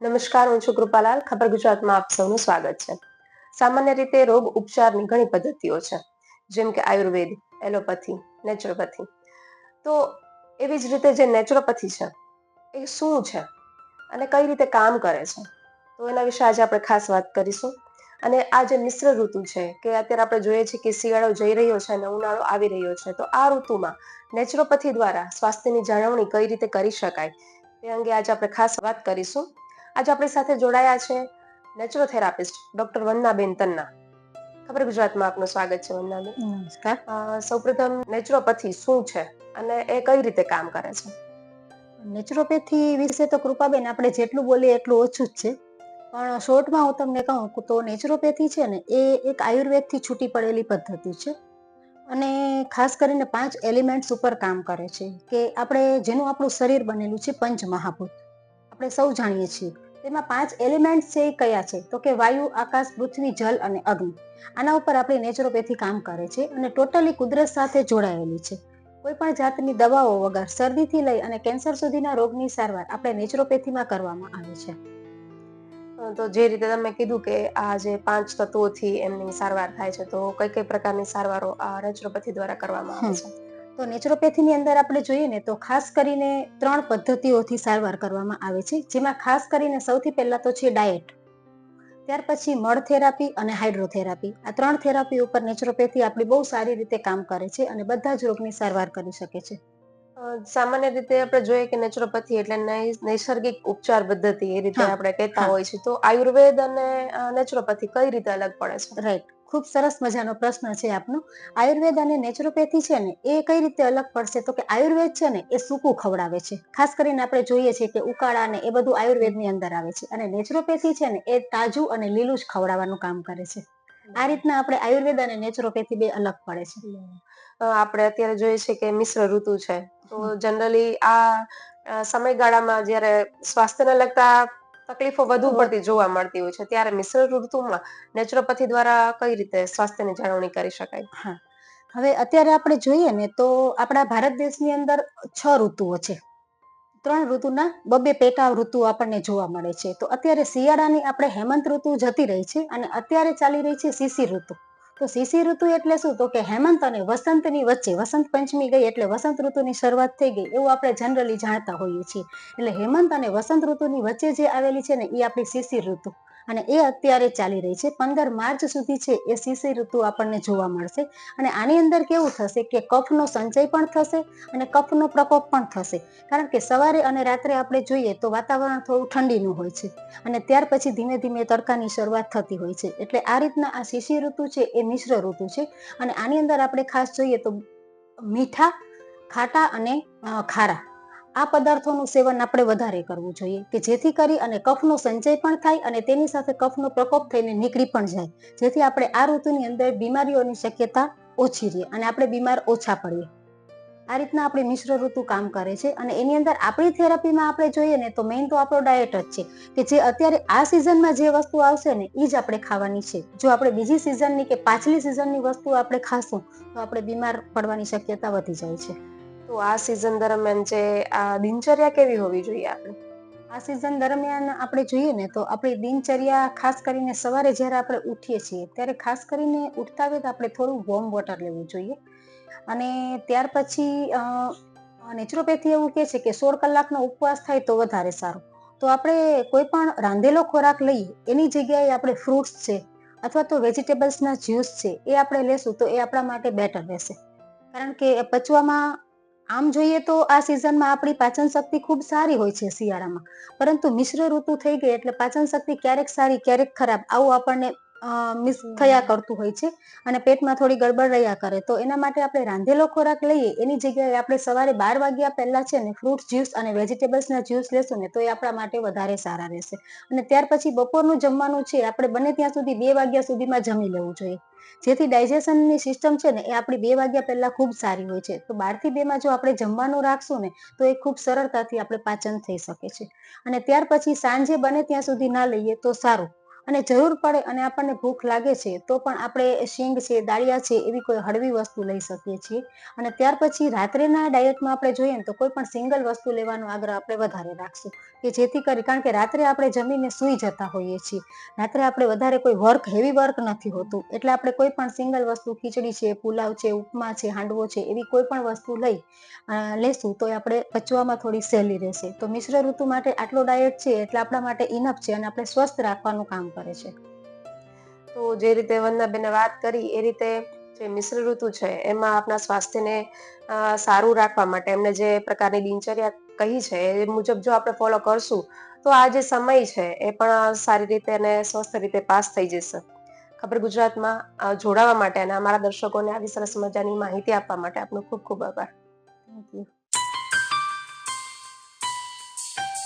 નમસ્કાર, હું છું કૃપાલાલ. ખબર ગુજરાતમાં આપ સૌનું સ્વાગત છે. સામાન્ય રીતે રોગ ઉપચારની ઘણી પદ્ધતિઓ છે, જેમ કે આયુર્વેદ, એલોપથી, નેચરોપથી. તો એવી જ રીતે જે નેચરોપથી છે, એ શું છે અને કઈ રીતે કામ કરે છે? તો એના વિશે આજે આપણે ખાસ વાત કરીશું. અને આ જે મિશ્ર ઋતુ છે, કે અત્યારે આપણે જોઈએ છીએ કે શિયાળો જઈ રહ્યો છે અને ઉનાળો આવી રહ્યો છે, તો આ ઋતુમાં નેચરોપથી દ્વારા સ્વાસ્થ્યની જાળવણી કઈ રીતે કરી શકાય, તે અંગે આજે આપણે ખાસ વાત કરીશું. આજે આપણી સાથે જોડાયા છે નેચરોથેરાપિસ્ટ ડોક્ટર વંદનાબેન તન્ના. ખબર ગુજરાતમાં આપનું સ્વાગત છે વંદનાબેન નમસ્કાર. સૌપ્રથમ નેચરોપેથી શું છે અને એ કઈ રીતે કામ કરે છે? નેચરોપેથી વિશે તો કૃપાબેન આપણે જેટલું બોલીએ એટલું ઓછું જ છે. પણ શોર્ટમાં હું તમને કહું તો નેચરોપેથી છે ને એ એક આયુર્વેદથી છૂટી પડેલી પદ્ધતિ છે. અને ખાસ કરીને પાંચ એલિમેન્ટ્સ ઉપર કામ કરે છે કે આપણે જેનું આપણું શરીર બનેલું છે પંચ મહાભૂત આપણે સૌ જાણીએ છીએ. તેમાં પાંચ એલિમેન્ટ છે એ કયા છે? તો કે વાયુ આકાશ પૃથ્વી જલ અને અગ્નિ. આના ઉપર આપણી નેચરોપેથી કામ કરે છે અને ટોટલી કુદરત સાથે જોડાયેલી છે. કોઈ પણ જાતની દવાઓ વગર શરદીથી લઈ અને કેન્સર સુધીના રોગની સારવાર આપણે નેચરોપેથીમાં કરવામાં આવે છે. તો જે રીતે તમે કીધું કે આ જે પાંચ તત્વોથી એમની સારવાર થાય છે તો કઈ કઈ પ્રકારની સારવારો આ નેચરોપેથી દ્વારા કરવામાં આવે છે? તો નેચરોપેથીની અંદર આપણે જોઈએ ને તો ખાસ કરીને ત્રણ પદ્ધતિઓથી સારવાર કરવામાં આવે છે. જેમાં ખાસ કરીને સૌથી પહેલા તો છે ડાયટ ત્યાર પછી મળ થેરાપી અને હાઇડ્રોથેરાપી આ ત્રણ થેરાપી ઉપર નેચરોપેથી આપણી બહુ સારી રીતે કામ કરે છે અને બધા જ રોગની સારવાર કરી શકે છે. સામાન્ય રીતે આપણે જોઈએ કે નેચરોપેથી એટલે નૈસર્ગિક ઉપચાર પદ્ધતિ એ રીતે આપણે કહેતા હોય છે. તો આયુર્વેદ અને નેચરોપેથી કઈ રીતે અલગ પડે છે? રાઈટ ખૂબ સરસ મજાનો પ્રશ્ન છે આપનો. આયુર્વેદ અને નેચરોપેથી છે ને, એ કઈ રીતે અલગ પડશે? તો કે આયુર્વેદ છે ને, એ સૂકું ખવડાવે છે. ખાસ કરીને આપણે જોઈએ છીએ કે ઉકાળા ને એ બધું આયુર્વેદની અંદર આવે છે. અને નેચરોપેથી છે ને, એ તાજું અને લીલું જ ખવડાવવાનું કામ કરે છે. આ રીતના આપણે આયુર્વેદ અને નેચરોપેથી બે અલગ પડે છે. આપણે અત્યારે જોઈએ છીએ કે મિશ્ર ઋતુ છે. તો જનરલી આ સમયગાળામાં જ્યારે સ્વાસ્થ્યને લગતા તકલીફો વધુ પડતી જોવા મળતી હોય છે. ત્યારે મિશ્ર ઋતુમાં નેચરોપેથી દ્વારા કઈ રીતે સ્વાસ્થ્યની જાળવણી કરી શકાય? હવે અત્યારે આપણે જોઈએ ને તો આપણા ભારત દેશની અંદર છ ઋતુઓ છે. ત્રણ ઋતુના બબે પેટા ઋતુ આપણને જોવા મળે છે. તો અત્યારે શિયાળાની આપણે હેમંત ઋતુ જતી રહી છે અને અત્યારે ચાલી રહી છે શિશિર ઋતુ. તો શિશિર ઋતુ એટલે શું? તો કે હેમંત અને વસંતની વચ્ચે, વસંત પંચમી ગઈ એટલે વસંત ઋતુની શરૂઆત થઈ ગઈ, એવું આપણે જનરલી જાણતા હોઈએ છીએ. એટલે હેમંત અને વસંત ઋતુની વચ્ચે જે આવેલી છે ને એ આપણી શિશિર ઋતુ. અને એ અત્યારે ચાલી રહી છે. પંદર માર્ચ સુધી છે એ શિશિર ઋતુ આપણને જોવા મળશે. અને આની અંદર કેવું થશે કે કફનો સંચય પણ થશે અને કફનો પ્રકોપ પણ થશે. કારણ કે સવારે અને રાત્રે આપણે જોઈએ તો વાતાવરણ થોડું ઠંડીનું હોય છે. અને ત્યાર પછી ધીમે ધીમે તડકાની શરૂઆત થતી હોય છે. એટલે આ રીતના આ શિશિર ઋતુ છે એ મિશ્ર ઋતુ છે. અને આની અંદર આપણે ખાસ જોઈએ તો મીઠા, ખાટા અને ખારા. આ પદાર્થોનું સેવન આપણે વધારે કરવું જોઈએ કે જેથી કરી અને કફનો સંચય પણ થાય અને તેની સાથે કફનો પ્રકોપ થઈને નીકળી પણ જાય. જેથી આપણે આ ઋતુની અંદર બીમારીઓની શક્યતા ઓછી રહે અને આપણે બીમાર ઓછા પડીએ. આ રીતના આપણે મિશ્ર ઋતુ કામ કરે છે અને એની અંદર આપણી થેરાપીમાં આપણે જોઈએ ને તો મેઇન તો આપણો ડાયટ જ છે કે જે અત્યારે આ સિઝનમાં જે વસ્તુ આવશે ને એ જ આપણે ખાવાની છે. જો આપણે બીજી સિઝનની કે પાછલી સિઝનની વસ્તુ આપણે ખાશું તો આપણે બીમાર પડવાની શક્યતા વધી જાય છે. તો આ સિઝન દરમિયાન જે, આ દિનચર્યા કેવી હોવી જોઈએ આપણે? આ સિઝન દરમિયાન આપણે જોઈએ ને તો આપણી દિનચર્યા ખાસ કરીને સવારે જ્યારે આપણે ઉઠીએ છીએ, ત્યારે ખાસ કરીને ઉઠતા વેત આપણે થોડું વોર્મ વોટર લેવું જોઈએ. અને ત્યાર પછી નેચરોપેથી એવું કહે છે કે સોળ કલાકનો ઉપવાસ થાય તો વધારે સારું. તો આપણે કોઈ પણ રાંધેલો ખોરાક લઈએ, એની જગ્યાએ આપણે ફ્રૂટ્સ છે, અથવા તો વેજીટેબલ્સના જ્યુસ છે, એ આપણે લેશું તો એ આપણા માટે બેટર રહેશે. કારણ કે પચવામાં આમ જોઈએ તો આ સિઝનમાં આપણી પાચન શક્તિ ખૂબ સારી હોય છે શિયાળામાં. પરંતુ મિશ્ર ઋતુ થઈ ગઈ એટલે પાચન શક્તિ ક્યારેક સારી, ક્યારેક ખરાબ. આવું આપણને મિસ થયા કરતું હોય છે અને પેટમાં થોડી ગડબડ રહ્યા કરે. તો એના માટે આપણે રાંધેલો ખોરાક લઈએ. એની જગ્યાએ આપણે સવારે બાર વાગ્યા પહેલા છે ને ફ્રૂટ જ્યુસ અને વેજીટેબલ્સના જ્યુસ લેશું ને તો એ આપણા માટે વધારે સારા રહેશે. અને ત્યાર પછી બપોરનું જમવાનું છે, આપણે બને ત્યાં સુધી બે વાગ્યા સુધીમાં જમી લેવું જોઈએ. જેથી ડાયજેશનની સિસ્ટમ છે ને એ આપણી બે વાગ્યા પહેલા ખૂબ સારી હોય છે. તો બારથી બેમાં જો આપણે જમવાનું રાખશું ને તો એ ખૂબ સરળતાથી આપણે પાચન થઈ શકે છે. અને ત્યાર પછી સાંજે બને ત્યાં સુધી ના લઈએ તો સારું. અને જરૂર પડે અને આપણને ભૂખ લાગે છે, તો પણ આપણે શીંગ છે, દાળિયા છે, એવી કોઈ હળવી વસ્તુ લઈ શકીએ છીએ. અને ત્યાર પછી રાત્રેના ડાયટમાં આપણે જોઈએ ને તો કોઈ પણ સિંગલ વસ્તુ લેવાનો આગ્રહ આપણે વધારે રાખશું. કે જેથી કરી, કારણ કે રાત્રે આપણે જમીને સૂઈ જતા હોઈએ છીએ. રાત્રે આપણે વધારે કોઈ વર્ક હેવી વર્ક નથી હોતું. એટલે આપણે કોઈ પણ સિંગલ વસ્તુ, ખીચડી છે, પુલાવ છે, ઉપમા છે, હાંડવો છે, એવી કોઈ પણ વસ્તુ લઈ લેશું તો આપણે પચવામાં થોડી સહેલી રહેશે. તો મિશ્ર ઋતુ માટે આટલો ડાયટ છે, એટલે આપણા માટે ઇનફ છે અને આપણે સ્વસ્થ રાખવાનું કામ કરે છે. તો જે રીતે વંદનાબેને વાત કરી, એ રીતે જે મિશ્ર ઋતુ છે, એમાં આપણા સ્વાસ્થ્યને સારું રાખવા માટે એમને જે પ્રકારની દિનચર્યા કહી છે, એ મુજબ જો આપણે ફોલો કરશું, તો આ જે સમય છે, એ પણ સારી રીતે અને સ્વસ્થ રીતે પાસ થઈ જશે. ખબર ગુજરાતમાં જોડાવા માટે અને અમારા દર્શકોને આવી સરસ મજાની માહિતી આપવા માટે આપનો ખૂબ ખૂબ આભાર.